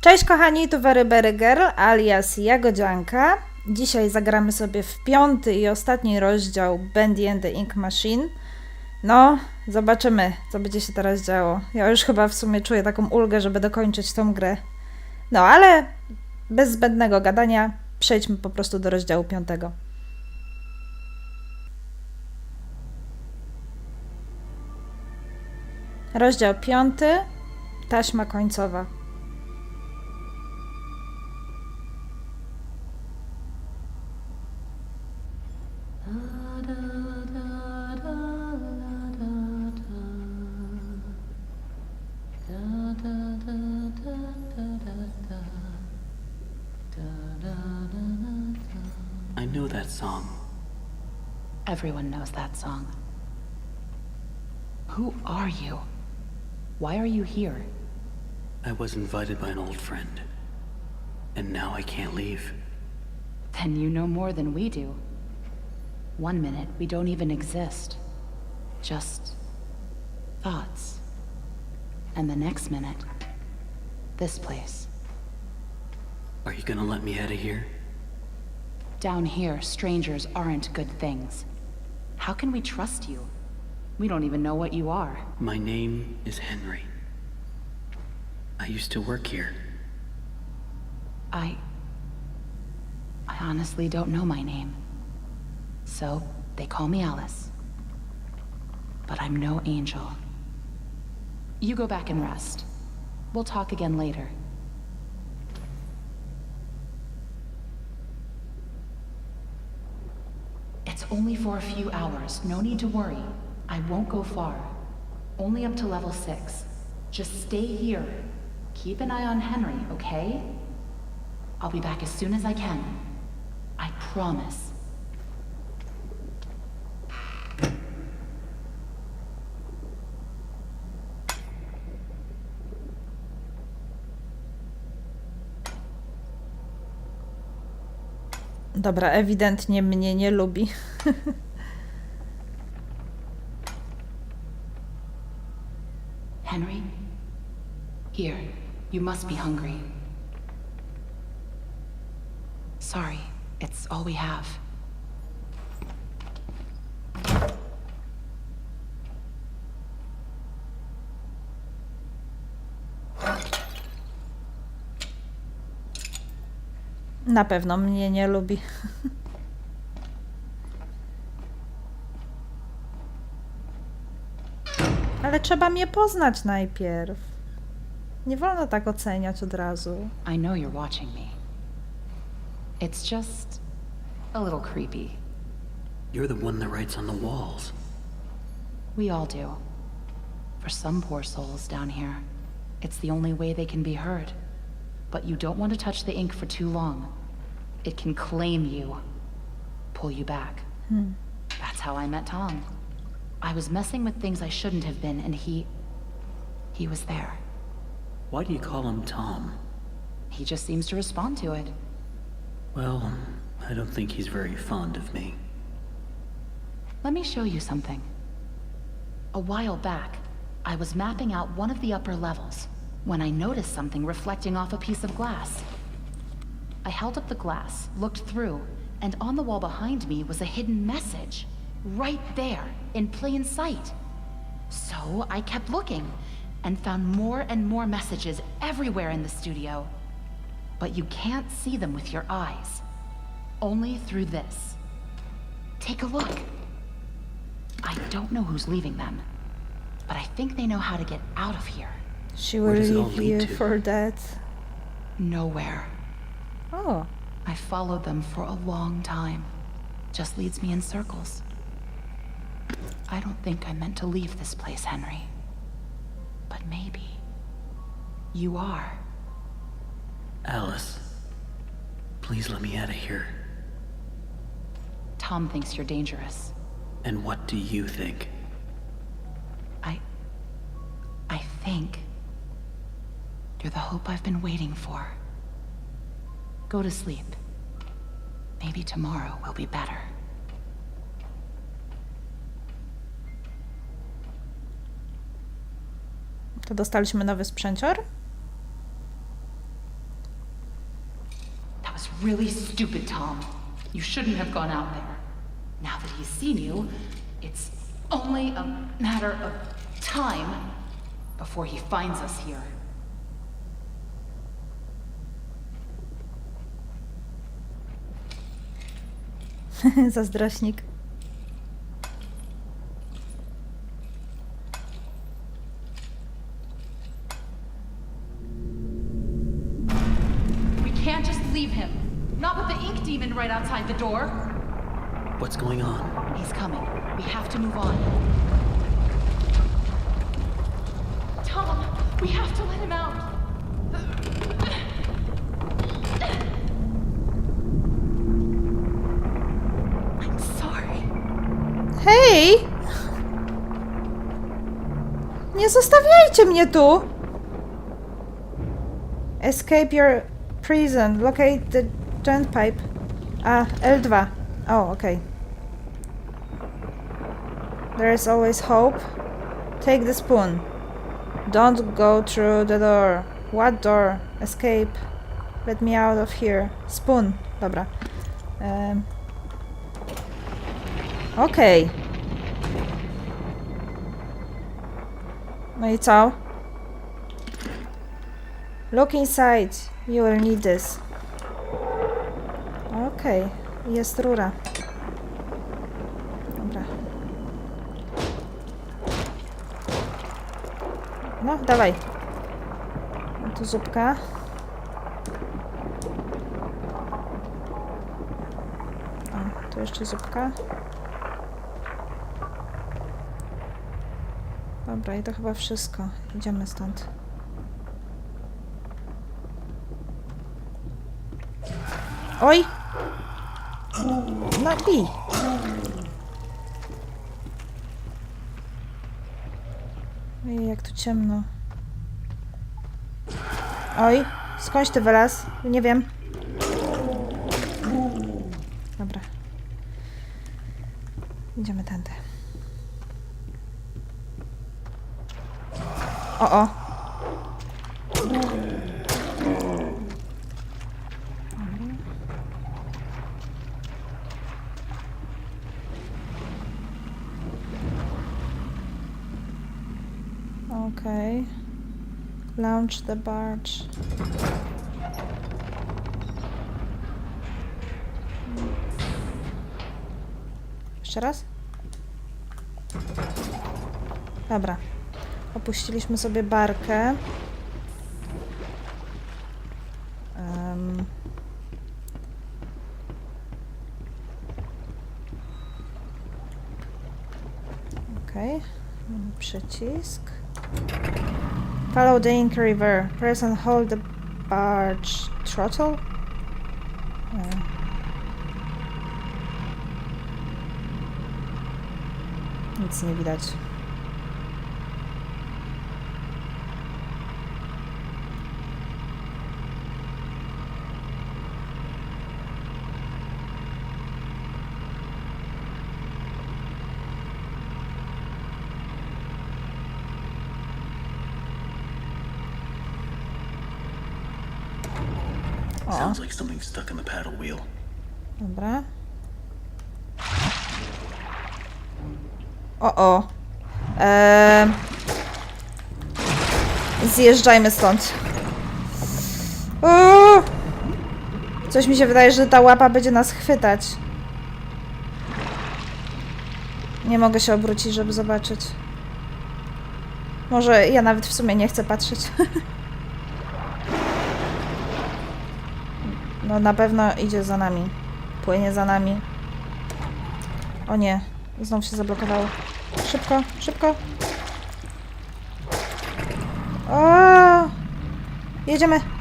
Cześć kochani, tu Very Berry Girl alias Jagodzianka. Dzisiaj zagramy sobie w piąty i ostatni rozdział Bendy and the Ink Machine. No, zobaczymy, co będzie się teraz działo. Ja już chyba w sumie czuję taką ulgę, żeby dokończyć tą grę. No, ale bez zbędnego gadania przejdźmy po prostu do rozdziału piątego. Rozdział piąty, taśma końcowa. Know that song. Everyone knows that song. Who are you? Why are you here? I was invited by an old friend. And now I can't leave. Then you know more than we do. One minute, we don't even exist. Just thoughts. And the next minute, this place. Are you gonna let me out of here? Down here, strangers aren't good things. How can we trust you? We don't even know what you are. My name is Henry. I used to work here. I. I honestly don't know my name. So, they call me Alice. But I'm no angel. You go back and rest. We'll talk again later. It's only for a few hours. No need to worry. I won't go far. Only up to level 6. Just stay here. Keep an eye on Henry, okay? I'll be back as soon as I can. I promise. Dobra, ewidentnie mnie nie lubi. Henry? Here, you must be hungry. Sorry, it's all we have. Na pewno mnie nie lubi. Ale trzeba mnie poznać najpierw. Nie wolno tak oceniać od razu. I know you're watching me. It's just a little creepy. You're the one that writes on the walls. We all do. For some poor souls down here, it's the only way they can be heard. But you don't want to touch the ink for too long. It can claim you, pull you back. Hmm. That's how I met Tom. I was messing with things I shouldn't have been, and he. he was there. Why do you call him Tom? He just seems to respond to it. Well, I don't think he's very fond of me. Let me show you something. A while back, I was mapping out one of the upper levels when I noticed something reflecting off a piece of glass. I held up the glass, looked through, and on the wall behind me was a hidden message. Right there, in plain sight. So I kept looking and found more and more messages everywhere in the studio. But you can't see them with your eyes. Only through this. Take a look. I don't know who's leaving them, but I think they know how to get out of here. She Where will does it all leave you to? for that. Nowhere. O, I followed them for a long time. Just leads me in circles. I don't think I meant to leave this place, Henry. But maybe. You are. Alice, please let me out of here. Tom thinks you're dangerous. And what do you think? I. I think. You're the hope I've been waiting for. Go to sleep. Maybe tomorrow will be better. to dostaliśmy nowy sprzęcior? That was really stupid, Tom. You shouldn't have gone out there. Now that he's seen you, it's only a matter of time before he finds us here. Zazdrośnik. Zostawiajcie mnie tu! Escape your prison. Locate the giant pipe. A, L2. O, okej. There is always hope. Take the spoon. Don't go through the door. What door? Escape. Let me out of here. Spoon. Dobra. Em. Okej. No i co? Look inside. You will need this. Okej, jest rura. Dobra. No, dawaj. Tu zupka. O, tu jeszcze zupka. Dobra, i to chyba wszystko. Idziemy stąd. Oj! No bij. Ej, jak tu ciemno. Oj, skądś ty wylazł? Nie wiem. Dobra. Idziemy tędy. O, o. Okay. Launch the barge. Jeszcze raz? Dobra. Opuściliśmy sobie barkę. Em. Okej. Mamy Przycisk. Follow the Ink River. Press and hold the barge throttle. E. Nic nie widać. O, Sounds like something stuck in the paddle wheel. dobra. O, o. Eee, zjeżdżajmy stąd. Uuu. Coś mi się wydaje, że ta łapa będzie nas chwytać. Nie mogę się obrócić, żeby zobaczyć. Może ja nawet w sumie nie chcę patrzeć. No na pewno idzie za nami. Płynie za nami. O nie, znowu się zablokowało. Szybko, szybko. O! Jedziemy.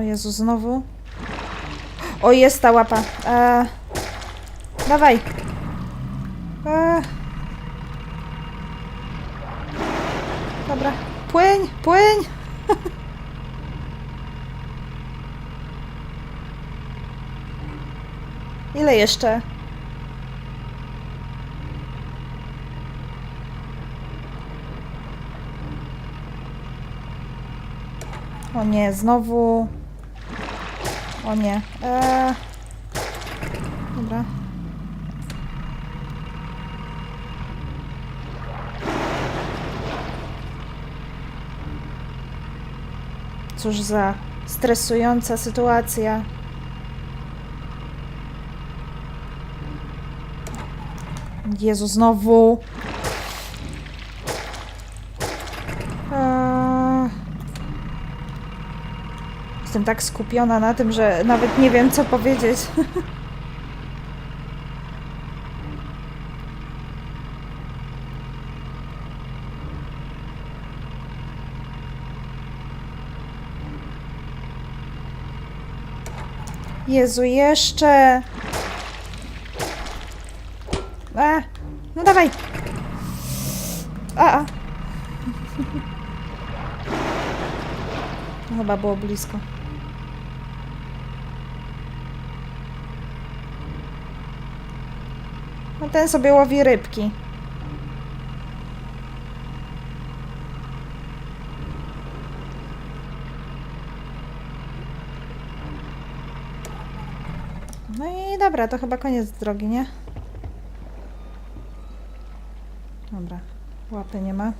O Jezu, znowu. O, jest ta łapa. E, dawaj. Eee. Dobra. Płyń, płyń. Ile jeszcze? O nie, znowu o nie. Eee... Dobra. Cóż za stresująca sytuacja. Jezu, znowu. Jestem tak skupiona na tym, że nawet nie wiem, co powiedzieć. Jezu, jeszcze. A, no dawaj. A, a. Chyba było blisko. No ten sobie łowi rybki. No i dobra, to chyba koniec drogi, nie? Dobra, łapy nie ma.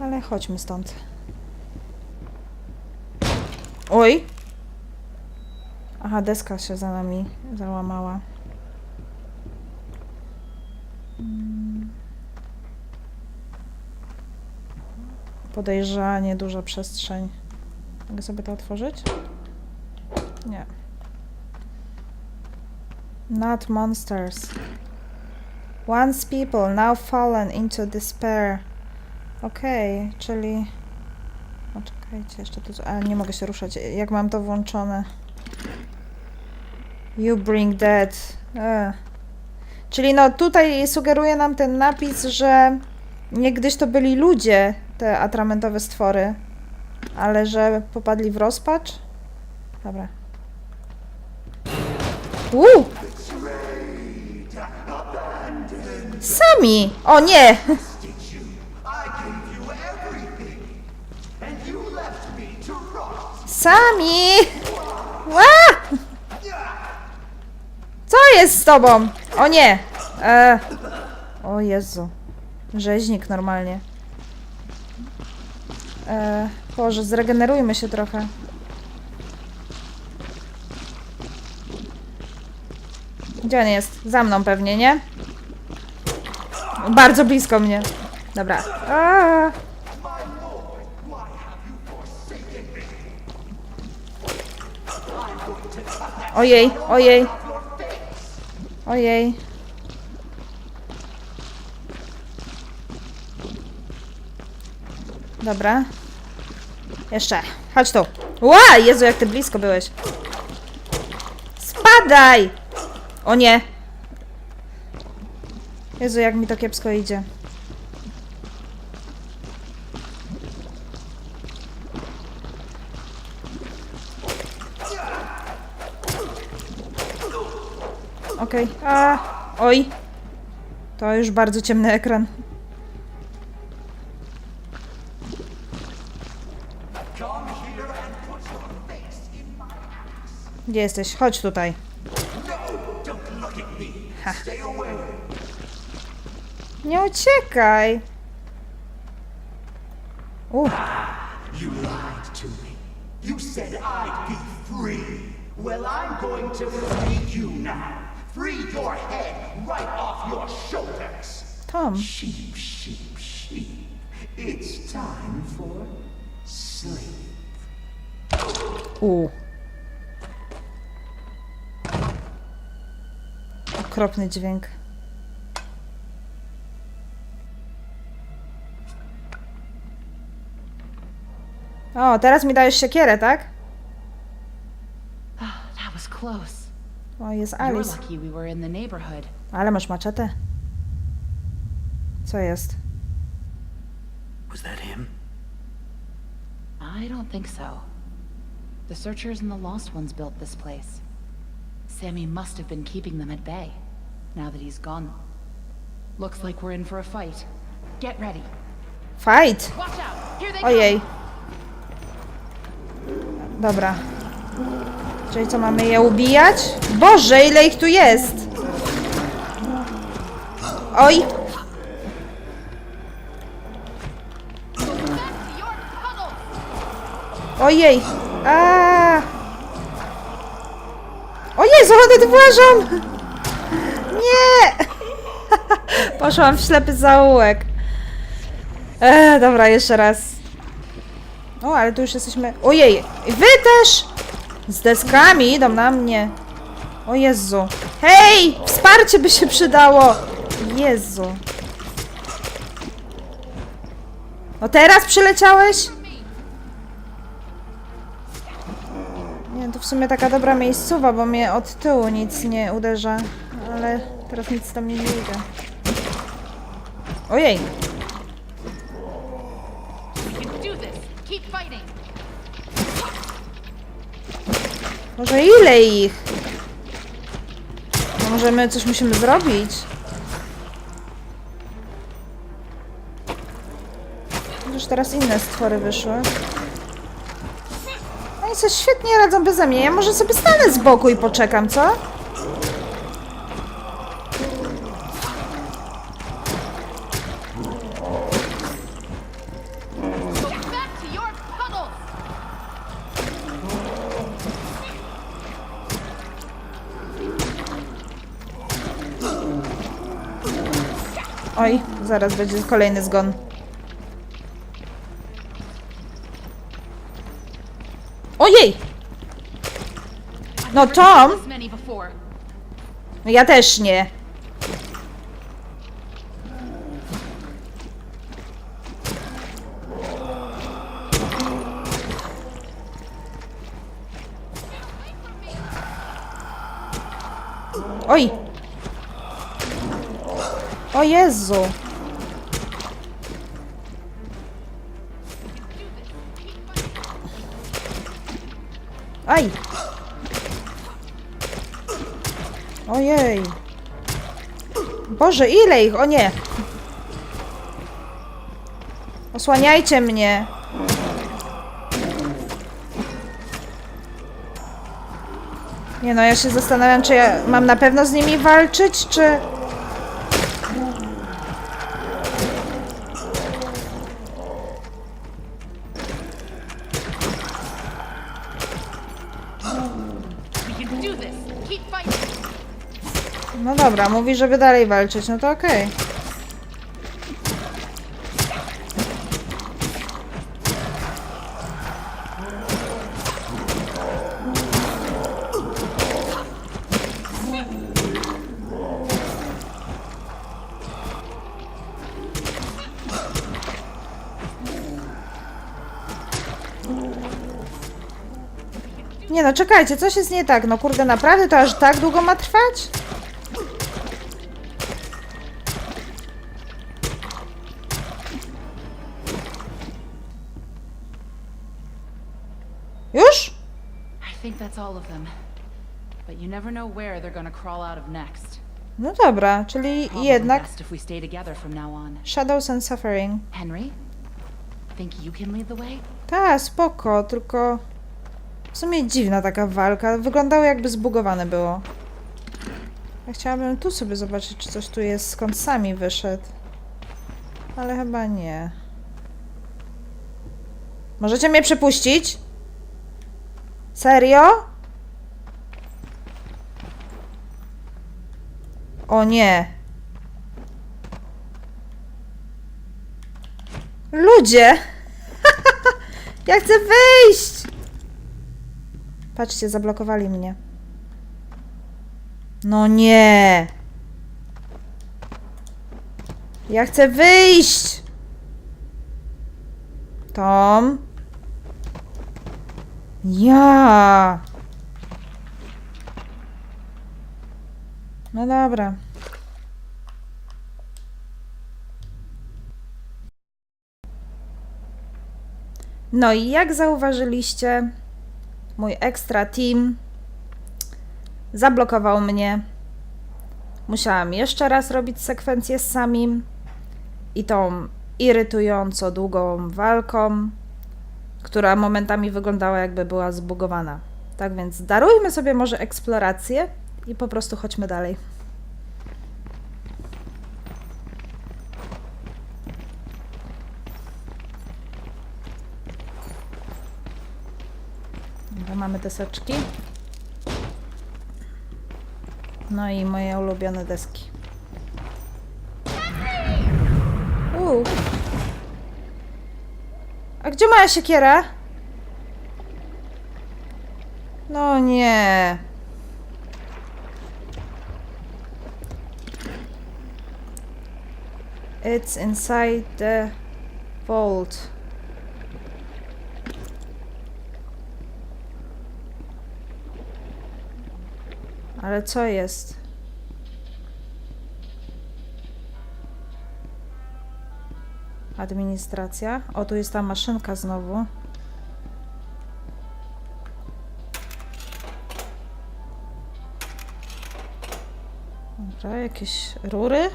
Ale chodźmy stąd. Oj! Aha, deska się za nami załamała. Podejrzanie, duża przestrzeń. Mogę sobie to otworzyć? Nie. Not monsters. Once people, now fallen into despair. Okej, czyli... O, czekajcie, jeszcze tu... Ale nie mogę się ruszać. Jak mam to włączone? You bring dead. E. Czyli no tutaj sugeruje nam ten napis, że niegdyś to byli ludzie, te atramentowe stwory, ale że popadli w rozpacz? Dobra. Uuu! Sami! O nie! Sami! Ła! Co jest z tobą? O nie! E. O Jezu. Rzeźnik normalnie. E. Zregenerujmy się trochę. Gdzie on jest? Za mną pewnie, nie? Bardzo blisko mnie. Dobra. Ojej, ojej. Ojej. Dobra. Jeszcze. Chodź tu. Ła! Jezu, jak ty blisko byłeś. Spadaj! O nie. Jezu, jak mi to kiepsko idzie. Okej. A, oj. To już bardzo ciemny ekran. Gdzie jesteś? Chodź tutaj. Ha. Nie uciekaj. Uh, You lied to me. You said I'd be free. Well, I'm going to free you now. Free your head right off your shoulders. Tom. Sheep, sheep, sheep. It's time for sleep. U. Okropny dźwięk. O, teraz mi dajesz siekierę, tak? Ah, that was close. O, jest You're Alice. lucky we were in the neighborhood. Ale masz maczetę. Co jest? Was that him? I don't think so. The searchers and the lost ones built this place. Sammy must have been keeping them at bay. Now that he's gone. Looks like we're in for a fight. Get ready. Fight! Watch out! Here they Ojej. Dobra. Czyli co, mamy je ubijać? Boże, ile ich tu jest! Oj! Ojej! A! O Jezu, one włażą! Nie! Poszłam w ślepy zaułek. Eee, dobra, jeszcze raz. O, ale tu już jesteśmy... Ojej! Wy też! Z deskami idą na mnie. O Jezu. Hej! Wsparcie by się przydało! Jezu. No teraz przyleciałeś? Nie, to w sumie taka dobra miejscowa, bo mnie od tyłu nic nie uderza. Ale teraz nic tam nie idzie. Ojej! Może ile ich? Może my coś musimy zrobić? Już teraz inne stwory wyszły. No i co, świetnie radzą beze mnie. Ja może sobie stanę z boku i poczekam, co? Zaraz będzie kolejny zgon. Ojej! No Tom! No Ja też nie. Oj! O Jezu! Aj! Ojej! Boże, ile ich? O nie! Osłaniajcie mnie! Nie no, ja się zastanawiam, czy ja mam na pewno z nimi walczyć, czy... dobra, mówi, żeby dalej walczyć, no to okej. Nie no, czekajcie, coś jest nie tak. No kurde, naprawdę to aż tak długo ma trwać? Już? I think that's all of them. But you never know where they're gonna crawl out of next. No dobra, czyli Probably jednak best if we stay together from now on. Shadows and Suffering. Henry, think you can lead the way? Ta, spoko, tylko w sumie dziwna taka walka. Wyglądało jakby zbugowane było. Ja chciałabym tu sobie zobaczyć, czy coś tu jest, skąd sami wyszedł. Ale chyba nie. Możecie mnie przepuścić? Serio? O nie. Ludzie! Ja chcę wyjść! Patrzcie, zablokowali mnie. No nie! Ja chcę wyjść! Tom? Ja! No dobra. No i jak zauważyliście, mój ekstra team zablokował mnie. Musiałam jeszcze raz robić sekwencję z samim i tą irytująco długą walką, która momentami wyglądała jakby była zbugowana. Tak więc darujmy sobie może eksplorację i po prostu chodźmy dalej. Dobra, mamy deseczki. No i moje ulubione deski. Uuu. A gdzie moja siekiera? No nie. It's inside the vault. Ale co jest? Administracja. O, tu jest ta maszynka znowu. Dobra, jakieś rury.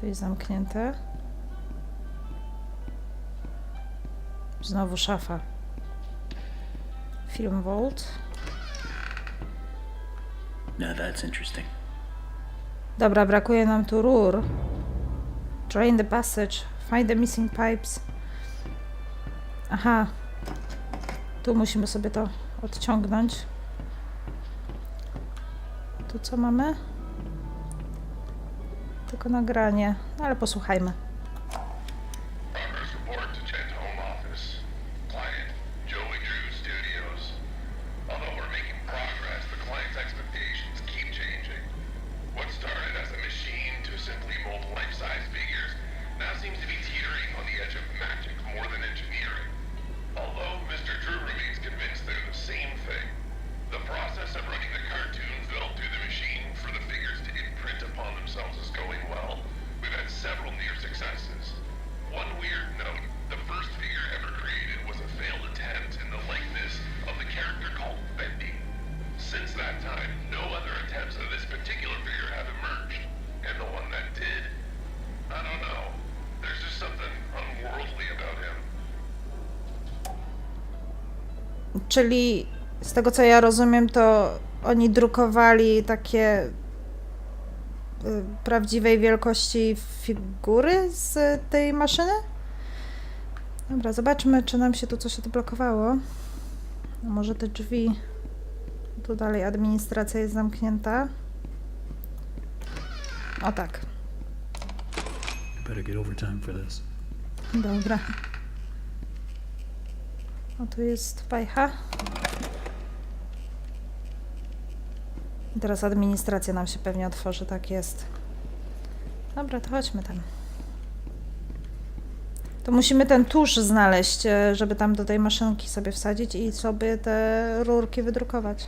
To jest zamknięte. Znowu szafa. Film Vault. Now that's interesting. Dobra, brakuje nam tu rur. Drain the passage. Find the missing pipes. Aha. Tu musimy sobie to odciągnąć. Tu co mamy? Tylko nagranie. No, ale posłuchajmy. Czyli z tego co ja rozumiem, to oni drukowali takie y, prawdziwej wielkości figury z tej maszyny? Dobra, zobaczmy, czy nam się tu coś odblokowało. No może te drzwi. Tu dalej administracja jest zamknięta. O tak. Dobra. O, tu jest wajcha. Teraz administracja nam się pewnie otworzy, tak jest. Dobra, to chodźmy tam. To musimy ten tusz znaleźć, e, żeby tam do tej maszynki sobie wsadzić i sobie te rurki wydrukować.